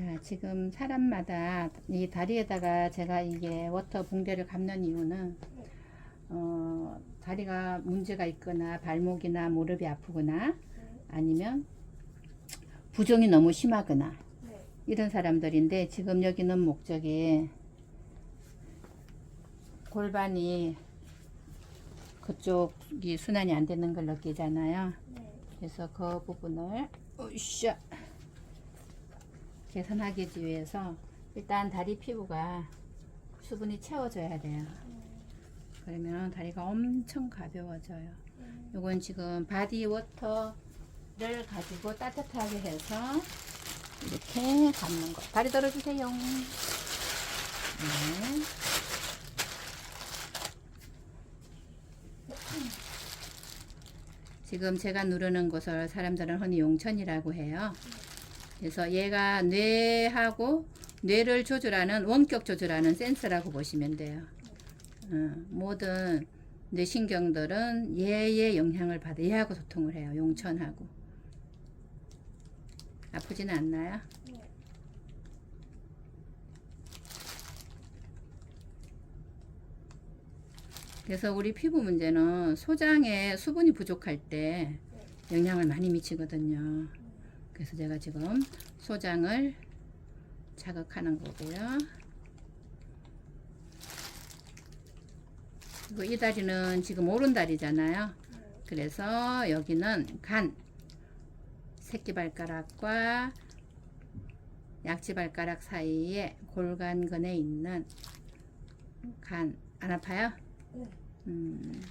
자, 지금 사람마다 이 다리에다가 제가 이게 워터 붕대를 감는 이유는 어, 다리가 문제가 있거나 발목이나 무릎이 아프거나 아니면 부종이 너무 심하거나 네. 이런 사람들인데 지금 여기는 목적이 골반이 그쪽이 순환이 안 되는 걸 느끼잖아요. 네. 그래서 그 부분을 으쌰 개선하기 위해서 일단 다리 피부가 수분이 채워져야 돼요. 그러면 다리가 엄청 가벼워져요. 요건 지금 바디 워터를 가지고 따뜻하게 해서 이렇게 감는 거. 다리 들어주세요. 네. 지금 제가 누르는 곳을 사람들은 흔히 용천이라고 해요. 그래서 얘가 뇌하고 뇌를 조절하는 원격 조절하는 센서라고 보시면 돼요. 어, 모든 뇌신경들은 얘의 영향을 받아 얘하고 소통을 해요. 용천하고 아프지는 않나요? 네. 그래서 우리 피부 문제는 소장에 수분이 부족할 때 영향을 많이 미치거든요. 그래서 제가 지금 소장을 자극하는 거고요. 그리고 이 다리는 지금 오른 다리잖아요. 그래서 여기는 간, 새끼발가락과 약지발가락 사이에 골간근에 있는 간, 안 아파요? 네. 음,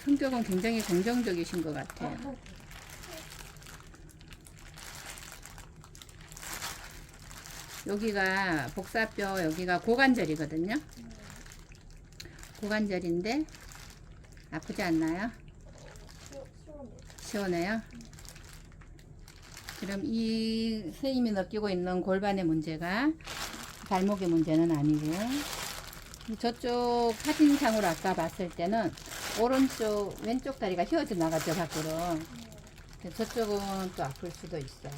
성격은 굉장히 긍정적이신 것 같아요. 아, 네. 여기가 복사뼈, 여기가 고관절이거든요. 고관절인데 아프지 않나요? 시원, 시원해. 시원해요? 그럼 이 선생님이 느끼고 있는 골반의 문제가 발목의 문제는 아니고요. 저쪽 사진상으로 아까 봤을 때는 오른쪽, 왼쪽 다리가 휘어져 나갔죠, 밖으로. 저쪽은 또 아플 수도 있어요.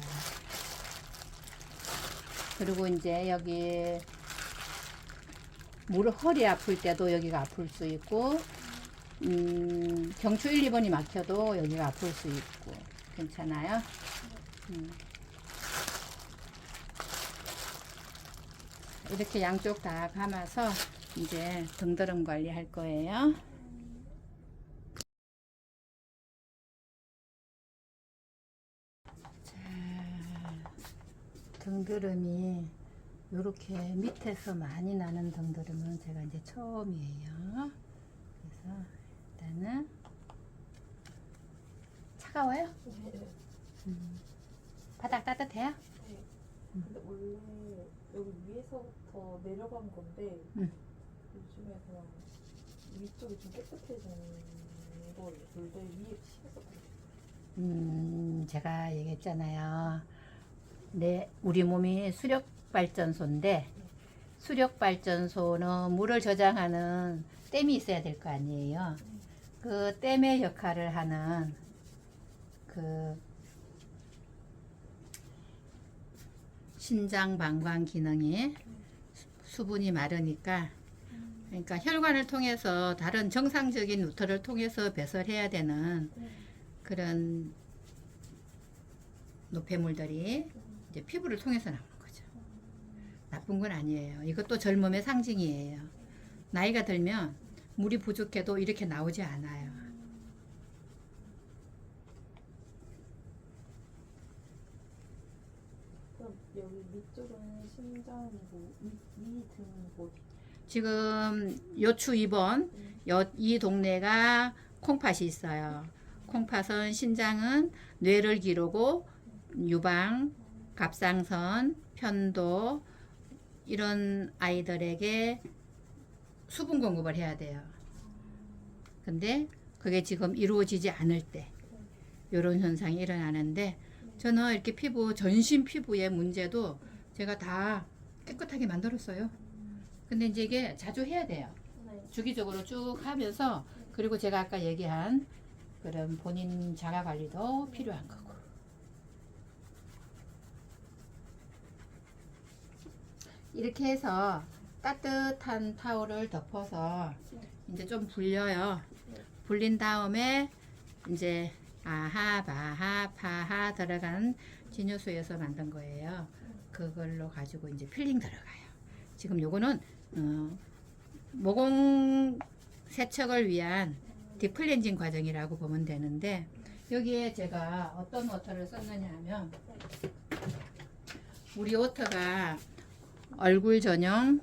그리고 이제 여기 무릎 허리 아플 때도 여기가 아플 수 있고 음, 경추 1, 2번이 막혀도 여기가 아플 수 있고 괜찮아요? 음. 이렇게 양쪽 다 감아서 이제 등드름 관리 할 거예요. 자, 등드름이 이렇게 밑에서 많이 나는 등드름은 제가 이제 처음이에요. 그래서 일단은 차가워요? 네. 바닥 따뜻해요? 네. 근데 원래 여기 위에서부터 내려간 건데 응. 요즘에 그냥 위쪽이 좀 깨끗해지는 거예요. 원래 위에 그래요. 음, 제가 얘기했잖아요. 네, 우리 몸이 수력 발전소인데 수력 발전소는 물을 저장하는 댐이 있어야 될 거 아니에요. 그 댐의 역할을 하는 그 신장 방광 기능이 수- 수분이 마르니까 그러니까 혈관을 통해서 다른 정상적인 루트를 통해서 배설해야 되는 그런 노폐물들이 이제 피부를 통해서 나오는 거죠. 나쁜 건 아니에요. 이것도 젊음의 상징이에요. 나이가 들면 물이 부족해도 이렇게 나오지 않아요. 그럼 여기 위쪽은 심장이고 위, 위등 뭐 지금 요추 2번 여, 이 동네가 콩팥이 있어요. 콩팥은 신장은 뇌를 기르고 유방, 갑상선, 편도 이런 아이들에게 수분 공급을 해야 돼요. 근데 그게 지금 이루어지지 않을 때 이런 현상이 일어나는데 저는 이렇게 피부 전신 피부의 문제도 제가 다 깨끗하게 만들었어요. 근데 이제 이게 자주 해야 돼요. 네. 주기적으로 쭉 하면서 그리고 제가 아까 얘기한 그런 본인 자가 관리도 필요한 거고. 이렇게 해서 따뜻한 타올을 덮어서 이제 좀 불려요. 불린 다음에 이제 아하, 바하, 파하 들어간 진효수에서 만든 거예요. 그걸로 가지고 이제 필링 들어가요. 지금 요거는 어, 모공 세척을 위한 딥클렌징 과정이라고 보면 되는데 여기에 제가 어떤 워터를 썼느냐 하면 우리 워터가 얼굴 전용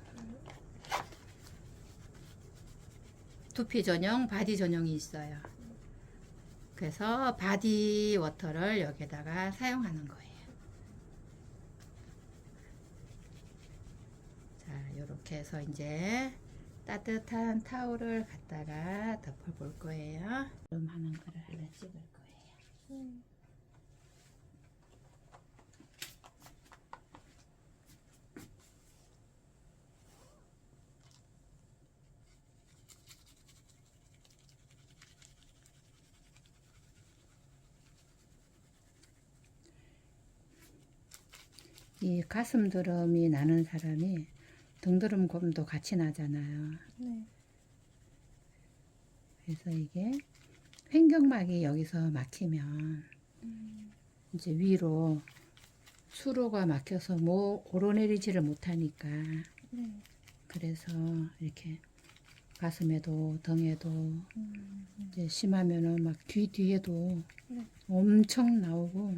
두피 전용 바디 전용이 있어요. 그래서 바디 워터를 여기다가 사용하는 거예요. 자 이렇게 해서 이제 따뜻한 타올을 갖다가 덮어볼 거예요. 좀 하는 거를 하나 찍을 거예요 이 가슴드럼이 나는 사람이 등드름곰도 같이 나잖아요. 네. 그래서 이게 횡격막이 여기서 막히면 이제 위로 수로가 막혀서 뭐 오르내리지를 못하니까 네. 그래서 이렇게 가슴에도 등에도 음. 이제 심하면은 막뒤 뒤에도 네. 엄청 나오고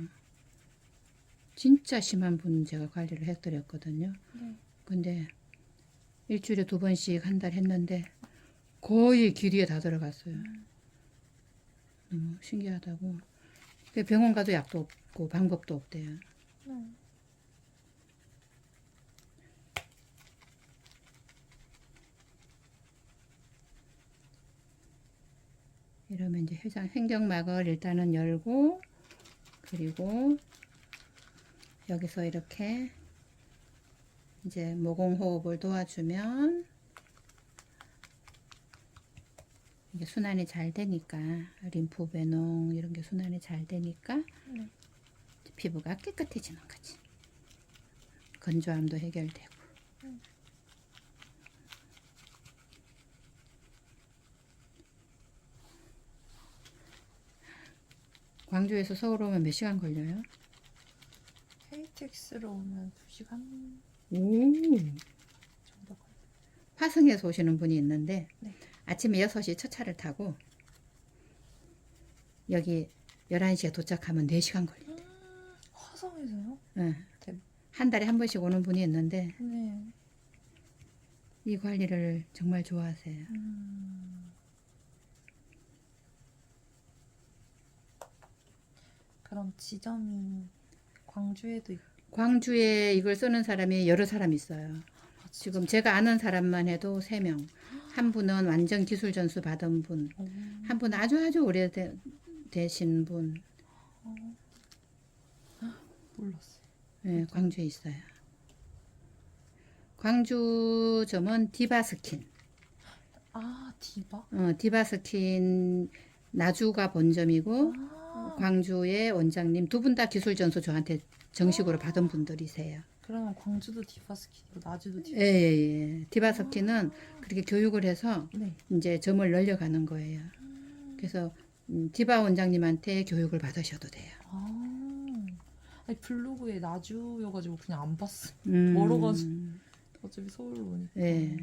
진짜 심한 분 제가 관리를 해드렸거든요. 네. 근데 일주일에 두 번씩 한 달 했는데 거의 귀 뒤에 다 들어갔어요. 너무 신기하다고. 병원 가도 약도 없고 방법도 없대요. 네. 이러면 이제 회장 횡격막을 일단은 열고 그리고 여기서 이렇게 이제 모공 호흡을 도와주면 이게 순환이 잘 되니까 림프 배농 이런 게 순환이 잘 되니까 네. 피부가 깨끗해지는 거지. 건조함도 해결되고. 광주에서 서울 오면 몇 시간 걸려요? KTX로 오면 2시간 오. 정도 걸려요. 화성에서 오시는 분이 있는데 네. 아침에 6시 첫 차를 타고 여기 11시에 도착하면 4시간 걸려요. 화성에서요? 예. 대박. 한 달에 한 번씩 오는 분이 있는데 네. 이 관리를 정말 좋아하세요. 음. 그럼 지점이 광주에도 있... 광주에 이걸 쓰는 사람이 여러 사람 있어요. 아, 지금 제가 아는 사람만 해도 3명. 한 분은 완전 기술 전수 받은 분. 오. 한 분은 아주 아주 오래 되, 되신 분. 몰랐어요. 예, 광주에 있어요. 광주점은 디바스킨. 아 디바? 어, 디바스킨 나주가 본점이고 아 광주의 원장님 두 분 다 기술 전수 저한테 정식으로 받은 분들이세요. 그러면 광주도 디바스키고 나주도 디바. 예, 예, 예. 디바스킨은 그렇게 교육을 해서 네. 이제 점을 늘려가는 거예요. 그래서 음, 디바 원장님한테 교육을 받으셔도 돼요. 아 아니 블로그에 나주여가지고 그냥 안 봤어. 음, 멀어가지고. 어차피 서울로 오니까. 예.